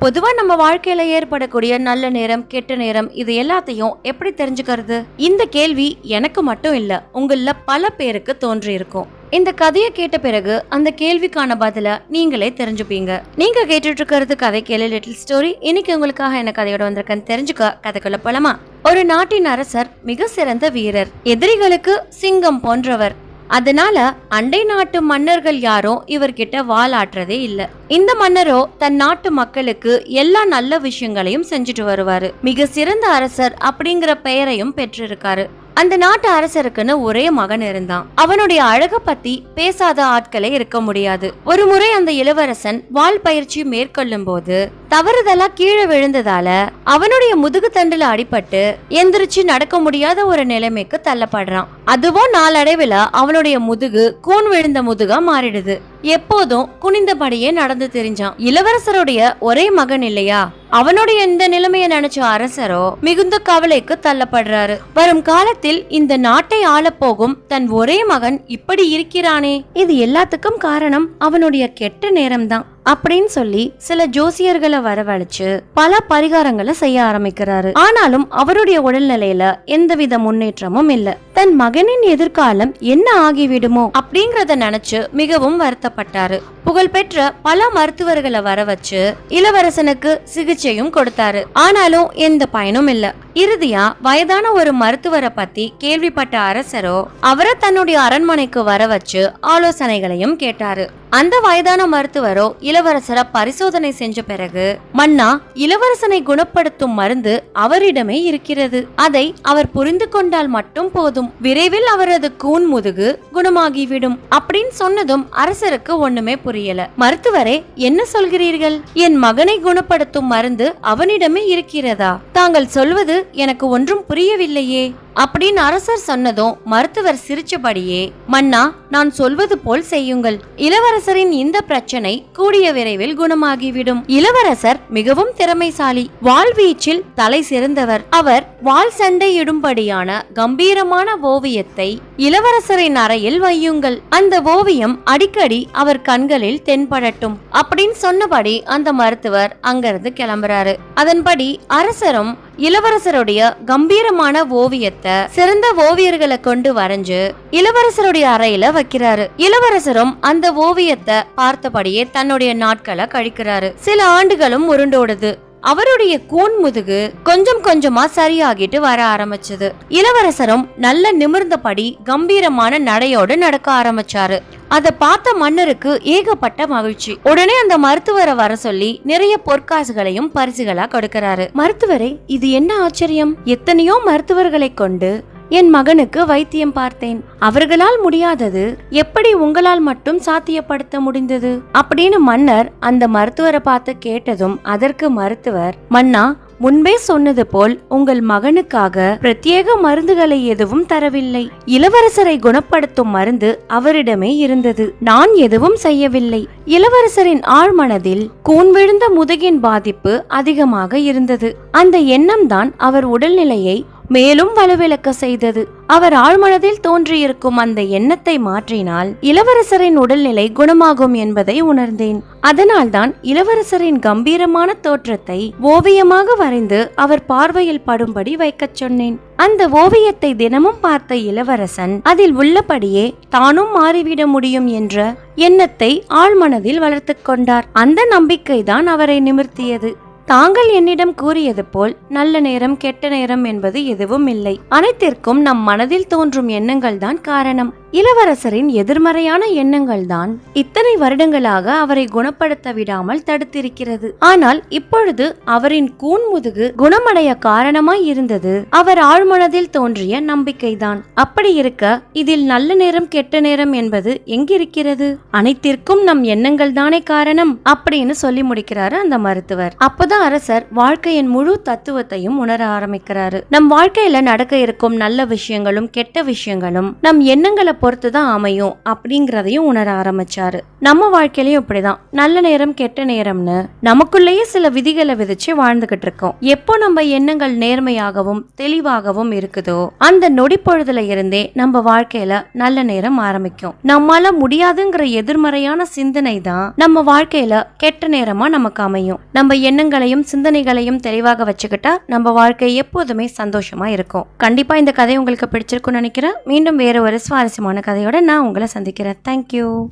பொதுவா நம்ம வாழ்க்கையில ஏற்படக்கூடிய நல்ல நேரம் கெட்ட நேரம் இது எல்லாத்தையும் எப்படி தெரிஞ்சுக்கிறது? இந்த கேள்வி எனக்கு மட்டும் இல்ல உங்கள பல பேருக்கு தோன்றியிருக்கும். இந்த கதையை கேட்ட பிறகு அந்த கேள்விக்கான பதில நீங்களே தெரிஞ்சுப்பீங்க. நீங்க கேட்டுட்டு இருக்கிறது கதை கேளு லிட்டில் ஸ்டோரி. இன்னைக்கு உங்களுக்காக என்ன கதையோட வந்திருக்கேன்னு தெரிஞ்சுக்க கதைக்குள்ள போலாமா? ஒரு நாட்டின் அரசர் மிக சிறந்த வீரர். எதிரிகளுக்கு சிங்கம் போன்றவர். அதனால அண்டை நாட்டு மன்னர்கள் யாரும் இவர்கிட்ட வாலாட்டுறதே இல்ல. இந்த மன்னரோ தன் நாட்டு மக்களுக்கு எல்லா நல்ல விஷயங்களையும் செஞ்சுட்டு வருவாரு. மிக சிறந்த அரசர் அப்படிங்கிற பெயரையும் பெற்றிருக்காரு. அந்த நாட்டு அரசருக்குன்னு ஒரே மகன் இருந்தான். அவனுடைய அழக பத்தி பேசாத ஆட்களே இருக்க முடியாது. ஒரு முறை அந்த இளவரசன் வால் பயிற்சி மேற்கொள்ளும் போது தவறுதலா கீழே விழுந்ததால அவனுடைய முதுகு தண்டுல அடிபட்டு எந்திரிச்சு நடக்க முடியாத ஒரு நிலைமைக்கு தள்ளப்படுறான். அதுவும் நாளடைவில் அவனுடைய முதுகு கூன் விழுந்த முதுகா மாறிடுது. எப்போதும் குனிந்தபடியே நடந்து தெரிஞ்சான். இளவரசருடைய ஒரே மகன் இல்லையா? அவனுடைய இந்த நிலைமையை நினைச்ச அரசரோ மிகுந்த கவலைக்கு தள்ளப்படுறாரு. வரும் காலத்தில் இந்த நாட்டை ஆளப்போகும் தன் ஒரே மகன் இப்படி இருக்கிறானே? இது எல்லாத்துக்கும் காரணம் அவனுடைய கெட்ட நேரம்தான். அப்படின்னு சொல்லி சில ஜோசியர்களை வரவழைச்சு பல பரிகாரங்களை செய்ய ஆரம்பிக்கிறாரு. ஆனாலும் அவருடைய உடல்நிலையில எந்தவித முன்னேற்றமும் இல்ல. தன் மகனின் எதிர்காலம் என்ன ஆகிவிடுமோ அப்படிங்கறத நினைச்சு மிகவும் வருத்தப்பட்டாரு. புகழ்பெற்ற பல மருத்துவர்களை வர வச்சு இளவரசனுக்கு சிகிச்சையும் கொடுத்தாரு. ஆனாலும் எந்த பயனும் இல்ல. இறுதியா வயதான ஒரு மருத்துவரை பத்தி கேள்விப்பட்ட அரசரோ அவரை தன்னுடைய அரண்மனைக்கு வர வச்சு ஆலோசனைகளையும் கேட்டாரு. அந்த வயதான மருத்துவரோ இளவரசரை பரிசோதனை செஞ்ச பிறகு மன்னா இளவரசனை குணப்படுத்தும் மருந்து அவரிடமே இருக்கிறது. அதை அவர் புரிந்து கொண்டால் மட்டும் போதும். விரைவில் அவரது கூன் முதுகு குணமாகிவிடும். அப்படின்னு சொன்னதும் அரசருக்கு ஒண்ணுமே புரியல. மருத்துவரே என்ன சொல்கிறீர்கள்? என் மகனை குணப்படுத்தும் மருந்து அவனிடமே இருக்கிறதா? தாங்கள் சொல்வது எனக்கு ஒன்றும் புரியவில்லையே. அப்படின்னு அரசர் சொன்னதும் மருத்துவர் சிரிச்சபடியே மன்னா நான் சொல்வது போல் செய்யுங்கள். இளவரசரின் இந்த பிரச்சனை கூடிய விரைவில் குணமாகிவிடும். இளவரசர் மிகவும் திறமைசாலி வாழ்வீச்சில் தலை சிறந்தவர். அவர் வாள் சண்டையிடும்படியான கம்பீரமான ஓவியத்தை இளவரசரின் அறையில் வையுங்கள். அந்த ஓவியம் அடிக்கடி அவர் கண்களில் தென்படட்டும். அப்படின்னு சொன்னபடி அந்த மருத்துவர் அங்கிருந்து கிளம்புறாரு. அதன்படி அரசரும் இளவரசருடைய கம்பீரமான ஓவியத்தை சிறந்த ஓவியர்களை கொண்டு வரைஞ்சு இளவரசருடைய அறையில வைக்கிறாரு. இளவரசரும் அந்த ஓவியத்தை பார்த்தபடியே தன்னுடைய நாட்களை கழிக்கிறாரு. சில ஆண்டுகளும் உருண்டோடுது. அவருடைய கூன் முதுகு கொஞ்சம் கொஞ்சமா சரியாகிட்டு வர ஆரம்பிச்சது. இளவரசரும் நல்ல நிமிர்ந்தபடி கம்பீரமான நடையோடு நடக்க ஆரம்பிச்சாரு. அதை பார்த்த மன்னருக்கு ஏகப்பட்ட மகிழ்ச்சி. உடனே அந்த மருத்துவரை வர சொல்லி நிறைய பொற்காசுகளையும் பரிசுகளா கொடுக்கிறாரு. மருத்துவரே இது என்ன ஆச்சரியம்? எத்தனையோ மருத்துவர்களை கொண்டு என் மகனுக்கு வைத்தியம் பார்த்தேன். அவர்களால் முடியாதது எப்படி உங்களால் மட்டும் சாத்தியப்படுத்த முடிந்தது? அப்படின்னு மன்னர் அந்த மருத்துவரை பார்த்து கேட்டதும் அதற்கு மருத்துவர் மன்னா முன்பே சொன்னது போல் உங்கள் மகனுக்காக பிரத்யேக மருந்துகளை எதுவும் தரவில்லை. இளவரசரை குணப்படுத்தும் மருந்து அவரிடமே இருந்தது. நான் எதுவும் செய்யவில்லை. இளவரசரின் ஆழ்மனதில் கூன் விழுந்த முதுகின் பாதிப்பு அதிகமாக இருந்தது. அந்த எண்ணம் தான் அவர் உடல்நிலையை மேலும் வலுவிழக்க செய்தது. அவர் ஆழ்மனதில் தோன்றியிருக்கும் அந்த எண்ணத்தை மாற்றினால் இளவரசரின் உடல்நிலை குணமாகும் என்பதை உணர்ந்தேன். அதனால்தான் இளவரசரின் கம்பீரமான தோற்றத்தை ஓவியமாக வரைந்து அவர் பார்வையில் படும்படி வைக்கச் சொன்னேன். அந்த ஓவியத்தை தினமும் பார்த்த இளவரசன் அதில் உள்ளபடியே தானும் மாறிவிட முடியும் என்ற எண்ணத்தை ஆழ்மனதில் வளர்த்து கொண்டார். அந்த நம்பிக்கைதான் அவரை நிமிர்த்தியது. தாங்கள் என்னிடம் கூறியது போல் நல்ல நேரம் கெட்ட நேரம் என்பது எதுவும் இல்லை. அனைத்திற்கும் நம் மனதில் தோன்றும் எண்ணங்கள் தான் காரணம். இளவரசரின் எதிர்மறையான எண்ணங்கள் தான் இத்தனை வருடங்களாக அவரை குணப்படுத்த விடாமல் தடுத்திருக்கிறது. ஆனால் இப்பொழுது அவரின் கூன் முதுகு குணமடைய காரணமாய் இருந்தது. அவர் ஆழ்மனதில் தோன்றிய நம்பிக்கைதான். அப்படி இருக்க இதில் நல்ல நேரம் கெட்ட நேரம் என்பது எங்கிருக்கிறது? அனைத்திற்கும் நம் எண்ணங்கள் தானே காரணம்? அப்படின்னு சொல்லி முடிக்கிறாரு அந்த மருத்துவர். அப்பதான் அரசர் வாழ்க்கையின் முழு தத்துவத்தையும் உணர ஆரம்பிக்கிறாரு. நம் வாழ்க்கையில நடக்க இருக்கும் நல்ல விஷயங்களும் கெட்ட விஷயங்களும் நம் எண்ணங்களை பொறுத்து தான் அமையும் அப்படிங்கிறதையும் உணர ஆரம்பிச்சாரு. நம்ம வாழ்க்கையிலையும் இப்படிதான். நல்ல நேரம் கெட்ட நேரம்னு நமக்குள்ளேயே சில விதிகளை விதிச்சு வாழ்ந்துகிட்டு இருக்கோம். எப்போ நம்ம எண்ணங்கள் நேர்மையாகவும் தெளிவாகவும் இருக்குதோ அந்த நொடிப்பொழுதுல இருந்தே நம்ம வாழ்க்கையில நல்ல நேரம் ஆரம்பிக்கும். நம்மால முடியாதுங்கிற எதிர்மறையான சிந்தனை தான் நம்ம வாழ்க்கையில கெட்ட நேரமா நமக்கு அமையும். நம்ம எண்ணங்களையும் சிந்தனைகளையும் தெளிவாக வச்சுக்கிட்டா நம்ம வாழ்க்கை எப்போதுமே சந்தோஷமா இருக்கும். கண்டிப்பா இந்த கதை உங்களுக்கு பிடிச்சிருக்கும்னு நினைக்கிறேன். மீண்டும் வேற ஒரு சுவாரஸ்யமான கதையோட நான் உங்களை சந்திக்கிறேன். தேங்க்யூ